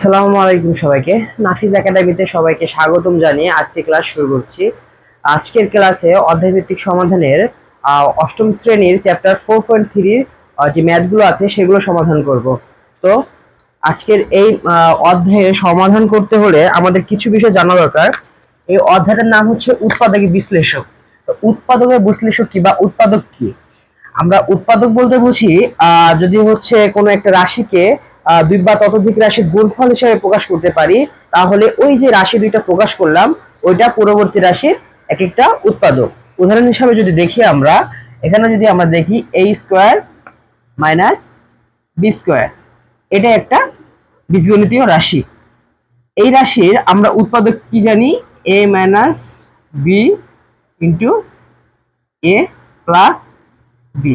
আসসালামু আলাইকুম সবাইকে। নাফিজ একাডেমিতে সবাইকে স্বাগতম জানিয়ে আজকে ক্লাস শুরু করছি। আজকের ক্লাসে অধ্যায়ভিত্তিক সমাধানের অষ্টম শ্রেণির চ্যাপ্টার ফোর পয়েন্ট থ্রির যে ম্যাথগুলো আছে সেগুলো সমাধান করব। তো আজকের এই আহ, অধ্যায়ের সমাধান করতে হলে আমাদের কিছু বিষয় জানা দরকার। এই অধ্যায়টার নাম হচ্ছে উৎপাদক বিশ্লেষক। তো উৎপাদকের বিশ্লেষক কি বা উৎপাদক কি? আমরা উৎপাদক বলতে বুঝি যদি হচ্ছে কোনো একটা রাশিকে আহ, দুই বা ততোধিক রাশির গুণফল হিসেবে প্রকাশ করতে পারি, তাহলে ওই যে রাশি দুইটা প্রকাশ করলাম, ওইটা পরবর্তী রাশির এক একটা উৎপাদক। উদাহরণ হিসাবে যদি দেখি আমরা, এখানে যদি আমরা দেখি A square minus B square এটা একটা বীজগণিতীয় রাশি। এই রাশির আমরা উৎপাদক কি জানি? A minus B into A plus B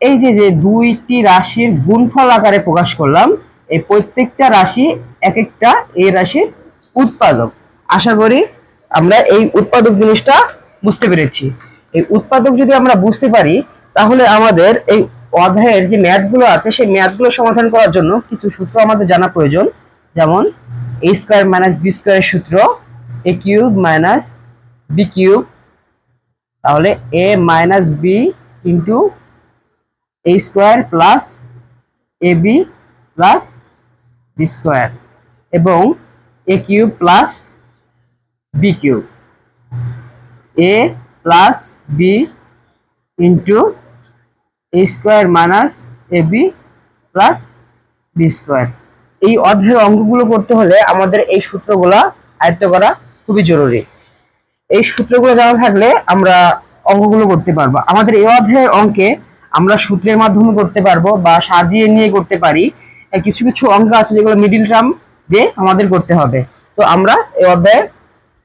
এই যে যে দুইটি রাশির গুণফল আকারে প্রকাশ করলাম, এই প্রত্যেকটা রাশি এক একটা এই রাশির উৎপাদক। আশা করি আমরা এই উৎপাদক জিনিসটা বুঝতে পেরেছি। এই উৎপাদক যদি আমরা বুঝতে পারি, তাহলে আমাদের এই অধ্যায়ের যে ম্যাথগুলো আছে, সেই ম্যাথগুলো সমাধান করার জন্য কিছু সূত্র আমাদের জানা প্রয়োজন। যেমন এ স্কোয়ার মাইনাস বি স্কোয়ারের সূত্র A cube minus B cube তাহলে A minus B into A square plus A B plus B square এবং A cube plus B cube A plus B into A square minus A B plus B square এই অধ্যায়ের অঙ্কগুলো করতে হলে আমাদের এই সূত্রগুলা আয়ত্ত করা খুবই জরুরি। এই সূত্রগুলো জানা থাকলে আমরা অঙ্কগুলো করতে পারব। আমাদের এই অধ্যায়ের অঙ্কে আমরা সূত্রের মাধ্যমে করতে পারব বা সাজিয়ে নিয়ে করতে পারি। কিছু কিছু অঙ্ক আছে যেগুলো মিডিল টার্ম দিয়ে আমাদের করতে হবে। তো আমরা এই অধ্যায়ের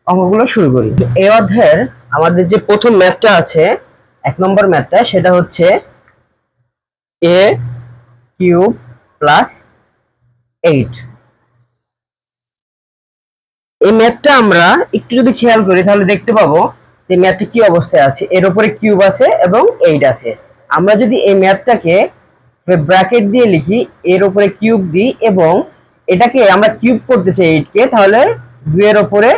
অঙ্কগুলো শুরু করি। এই অধ্যায়ের আমাদের যে প্রথম ম্যাথটা আছে, এক নম্বর ম্যাথটা সেটা হচ্ছে এ কিউব প্লাস এইট। এই ম্যাথটা আমরা একটু যদি খেয়াল করি, তাহলে দেখতে পাবো যে ম্যাথটা কি অবস্থায় আছে। এর উপরে কিউব আছে এবং এইট আছে। আমরা যদি এই ম্যাথটাকে ব্র্যাকেট দিয়ে লিখি, এর উপরে কিউব দিই এবং এটাকে আমরা কিউব করতে চাই এইট কে, তাহলে দুইয়ের উপরে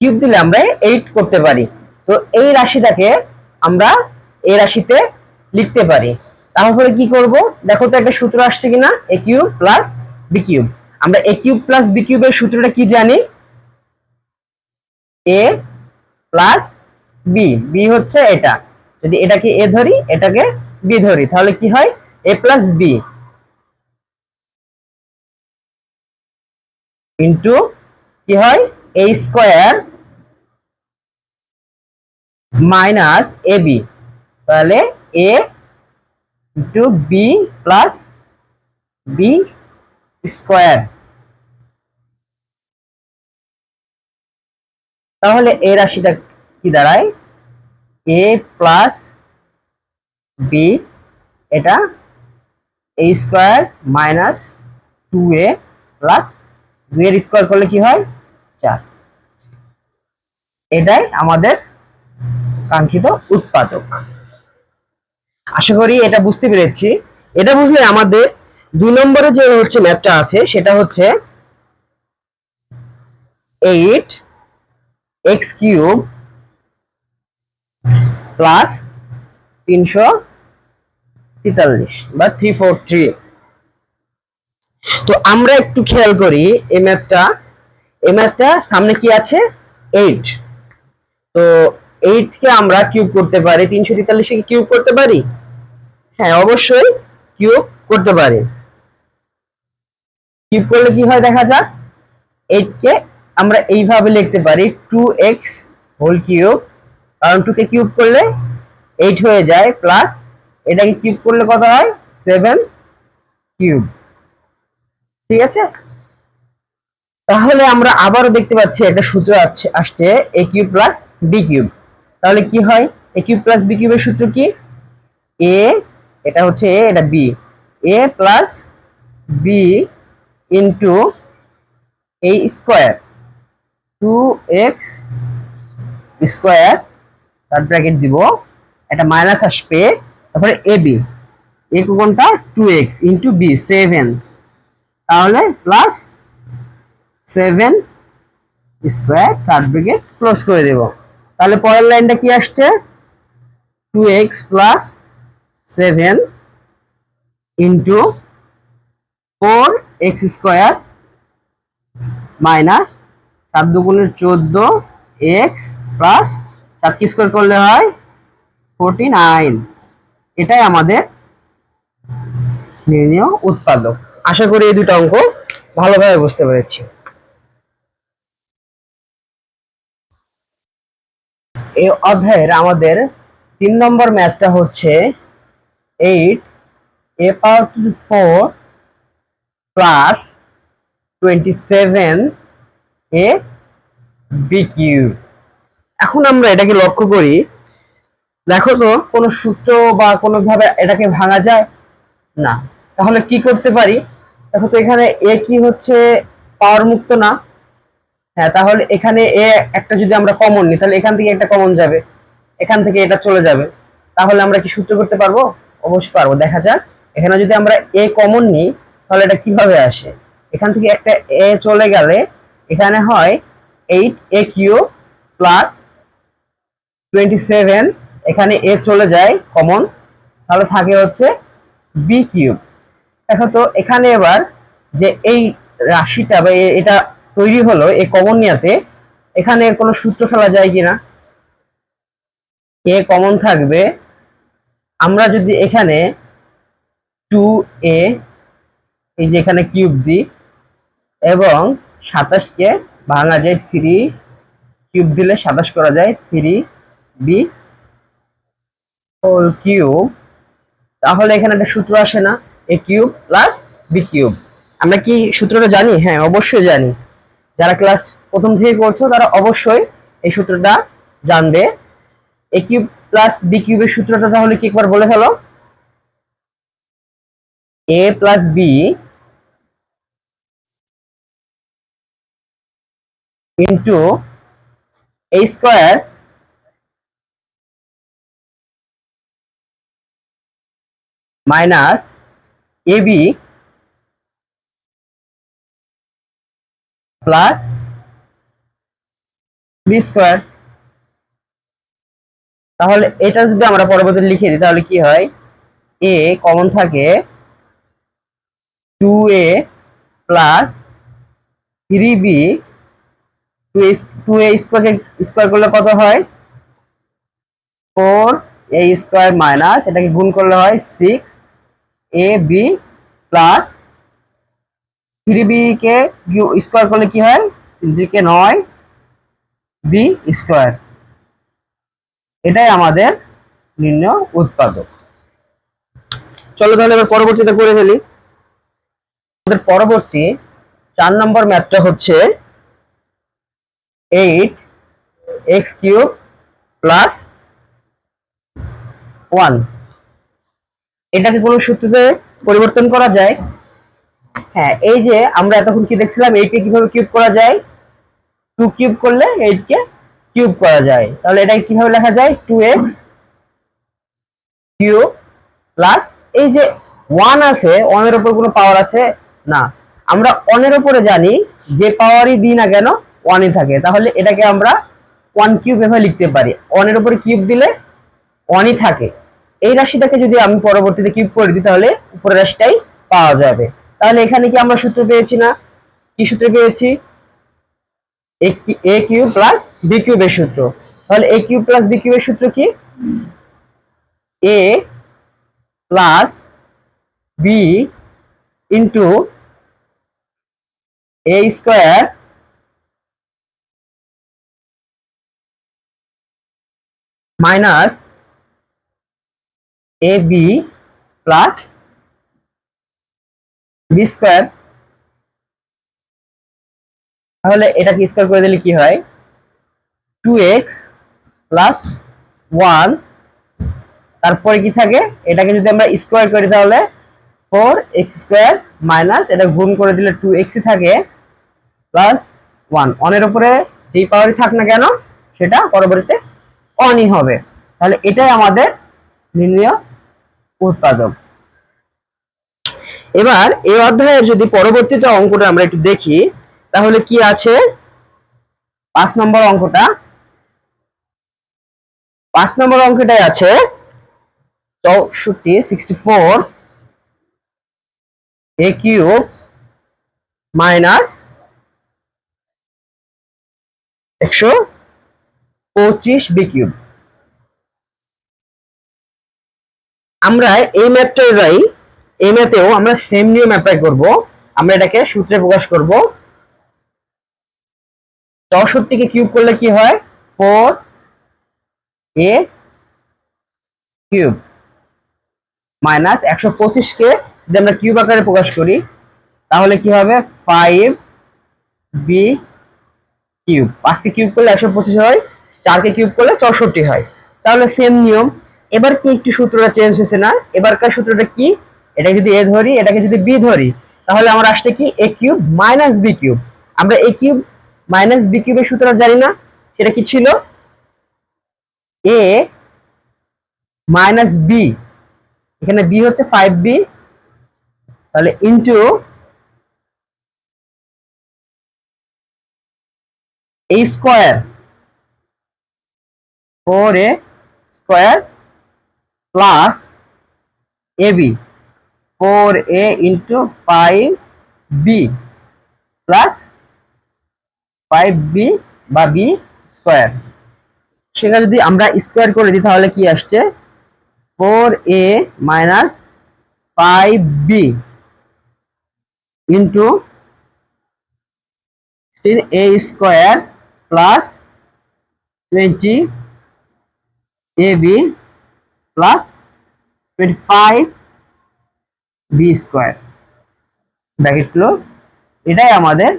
কিউব দিলে আমরা এইট করতে পারি। তো এই রাশিটাকে আমরা এই রাশিতে লিখতে পারি। তারপরে কি করব? দেখো তো একটা সূত্র আসছে কিনা? A cube plus B cube আমরা এ কিউব প্লাস বি কিউবের সূত্রটা কি জানি? এ প্লাস বি বি হচ্ছে এটা। যদি এটাকে এ ধরি, এটাকে বি ধরি, তাহলে কি হয়? এ প্লাস বি ইন্টু কি হয়? A square minus A B তাহলে A into B plus B square তাহলে এই রাশিটা কি দাঁড়ায়? এ প্লাস বি এটা A square minus two A plus দুই এর স্কোয়ার করলে কি হয়? চার। এটাই আমাদের কাঙ্ক্ষিত উৎপাদক। আশা করি এটা বুঝতে পেরেছি। এটা বুঝলে আমাদের দুই নম্বরে যে হচ্ছে ম্যাপটা আছে, সেটা হচ্ছে এইট এক্স কিউব প্লাস তিনশো তেতাল্লিশ বা থ্রি ফোর থ্রি তো আমরা একটু খেয়াল করি এই ম্যাপটা এই ম্যাপটা সামনে কি আছে? এইট তো এইট কে আমরা কিউব করতে পারি। তিনশো তেতাল্লিশে কিউব করতে পারি? হ্যাঁ অবশ্যই কিউব করতে পারি। কিউব করলে কি হয় দেখা যাক? এইট কে আমরা এইভাবে লিখতে পারি টু এক্স হোল কিউব কারণ টু কে কিউব করলে এইট হয়ে যায় প্লাস এটাকে কিউব করলে কত হয়? সেভেন কিউব ঠিক আছে? তাহলে আমরা আবারও দেখতে পাচ্ছি একটা সূত্র আছে, আসছে A cube plus B cube তাহলে কি হয়? এ কিউব প্লাস বি কিউবের সূত্র কি? এ এটা হচ্ছে এ এটা B A plus B into এই স্কোয়ার টু এক্স স্কোয়ার তার ব্র্যাকেট দিব। একটা মাইনাস আসবে। তারপরে এ বি এ কোনটা? Two X into B seven তাহলে plus seven square third bracket close করে দেব। তাহলে পরের লাইনটা কি আসছে? Two X plus seven into four X square minus সাত দুগুণের চোদ্দ এক্স প্লাস সাতকে স্কোয়ার করলে হয়? ফোরটি নাইন এটাই আমাদের নির্ণয় উৎপাদক। আশা করি এই দুটো অঙ্ক ভালোভাবে বুঝতে পেরেছি। এই অধ্যায়ের আমাদের তিন নম্বর ম্যাথটা হচ্ছে eight A power two four plus twenty seven A B cube এখন আমরা এটাকে লক্ষ্য করি, দেখো তো, কোনো সূত্র বা কোনোভাবে এটাকে ভাঙা যায়? না। তাহলে কি করতে পারি? দেখো তো এখানে এ কি হচ্ছে? পাওয়ার মুক্ত না। হ্যাঁ তাহলে এখানে এ একটা যদি আমরা কমন নিই, তাহলে এখান থেকে একটা কমন যাবে। এখান থেকে এটা চলে যাবে। তাহলে আমরা কি সূত্র করতে পারব? অবশ্যই পারব। দেখা যাক, এখানে যদি আমরা এ কমন নিই, তাহলে এটা কীভাবে আসে? এখান থেকে একটা এ চলে গেলে এখানে হয় eight A cube plus twenty seven এখানে এ চলে যায় কমন তাহলে থাকে হচ্ছে বি কিউব দেখো তো, এখানে এবার যে এই রাশিটা বা এটা তৈরি হলো এই কমন নিয়াতে, এখানে কোনো সূত্র ফেলা যায় কিনা? এ কমন থাকবে, আমরা যদি এখানে টু এ এই যে এখানে কিউব দিই, এবং সাতাশকে ভাঙা যায় থ্রি কিউব দিলে সাতাশ করা যায় থ্রি বি হোল কিউব তাহলে এখানে একটা সূত্র আসে না A cube plus B cube আমরা কি সূত্রটা জানি? হ্যাঁ অবশ্যই জানি। যারা ক্লাস প্রথম থেকে করছ তারা অবশ্যই এই সূত্রটা জানবে। এ কিউব প্লাস বি কিউবের সূত্রটা তাহলে কি একবার বলে ফেলো? A plus B into A square minus A B plus B square. তাহলে এটা যদি আমরা পরবর্তী লিখে দিই, তাহলে কি হয়? এ কমন থাকে two A plus three B. Two A স্কোয়ারকে স্কোয়ার করলে কত হয়? ফোর এ স্কোয়ার মাইনাস এটাকে গুণ করলে হয় six A B plus three B K square করলে কি হয়? তিন কে নয় বি স্কোয়ার এটাই আমাদের নির্ণয় উৎপাদক। চলো তাহলে এবার পরবর্তীতে করে ফেলি। আমাদের পরবর্তী চার নম্বর ম্যাথটা হচ্ছে eight X cube plus one. এটাকে কোনো সূত্রতে পরিবর্তন করা যায়? হ্যাঁ এই যে আমরা এতক্ষণ কি দেখছিলাম, এইটকে কীভাবে কিউব করা যায়? টু কিউব করলে এইটকে কিউব করা যায়। তাহলে এটাকে কীভাবে লেখা যায়? টু এক্স কিউব প্লাস এই যে ওয়ান আছে, ওয়ানের উপর কোনো পাওয়ার আছে? না। আমরা ওয়ানের উপরে জানি যে পাওয়ারই দিই না কেন, ওয়ানই থাকে। তাহলে এটাকে আমরা ওয়ান কিউব এভাবে লিখতে পারি। ওয়ানের উপরে কিউব দিলে ওয়ানই থাকে। এই রাশিটাকে যদি আমি পরবর্তীতে কিউব করে দিই, তাহলে উপরের রাশিটাই পাওয়া যাবে। তাহলে এখানে কি আমরা সূত্র পেয়েছি না? কি সূত্র পেয়েছি? এ কিউব প্লাস বি কিউবের সূত্র। তাহলে এ প্লাস বি কিউবের সূত্র কি? A plus B into A square minus A B plus B square তাহলে এটাকে স্কোয়ার করে দিলে কি হয়? টু এক্স প্লাস ওয়ান তারপরে কি থাকে? এটাকে যদি আমরা স্কোয়ার করি তাহলে ফোর এক্স স্কোয়ার মাইনাস এটা গুণ করে দিলে টু এক্সই থাকে প্লাস ওয়ান অনের উপরে যেই পাওয়ারই থাক না কেন, সেটা পরবর্তীতে অনই হবে। তাহলে এটাই আমাদের নির্ণয় উৎপাদক। এবার এই অধ্যায়ের যদি পরবর্তীতে অঙ্কটা আমরা একটু দেখি, তাহলে কি আছে? পাঁচ নম্বর অঙ্কটা। পাঁচ নম্বর অঙ্কটাই আছে চৌষট্টি sixty four A cube minus একশো পঁচিশ বি কিউব আমরা এই ম্যাথটাই এই ম্যাথেও আমরা সেম নিয়ম অ্যাপ্লাই করব। আমরা এটাকে সূত্রে প্রকাশ করব। চৌষট্টিকে কিউব করলে কি হয়? ফোর এ কিউব মাইনাস একশো পঁচিশকে যদি আমরা কিউব আকারে প্রকাশ করি, তাহলে কি হবে? ফাইভ বি কিউব পাঁচকে কিউব করলে একশো পঁচিশ হয়, চারকে কিউব করলে চৌষট্টি হয়। তাহলে সেম নিয়ম। এবার কি একটু সূত্রটা চেঞ্জ হয়েছে না? এবারকার সূত্রটা কি? এটাকে যদি এ ধরি, এটাকে যদি বি ধরি, তাহলে আমার আসছে কি? A cube minus B cube আমরা এ কিউব মাইনাস বি কিউবের সূত্রটা জানি না, সেটা কি ছিল? এ মাইনাস বি এখানে বি হচ্ছে ফাইভ বি তাহলে into A square four A square plus A B four A into five B plus five B বা বি স্কোয়ার সেটা যদি আমরা স্কোয়ার করে দিই, তাহলে কি আসছে? Four A minus five B into A square plus twenty A B plus twenty five B square bracket close এটাই আমাদের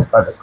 উৎপাদক।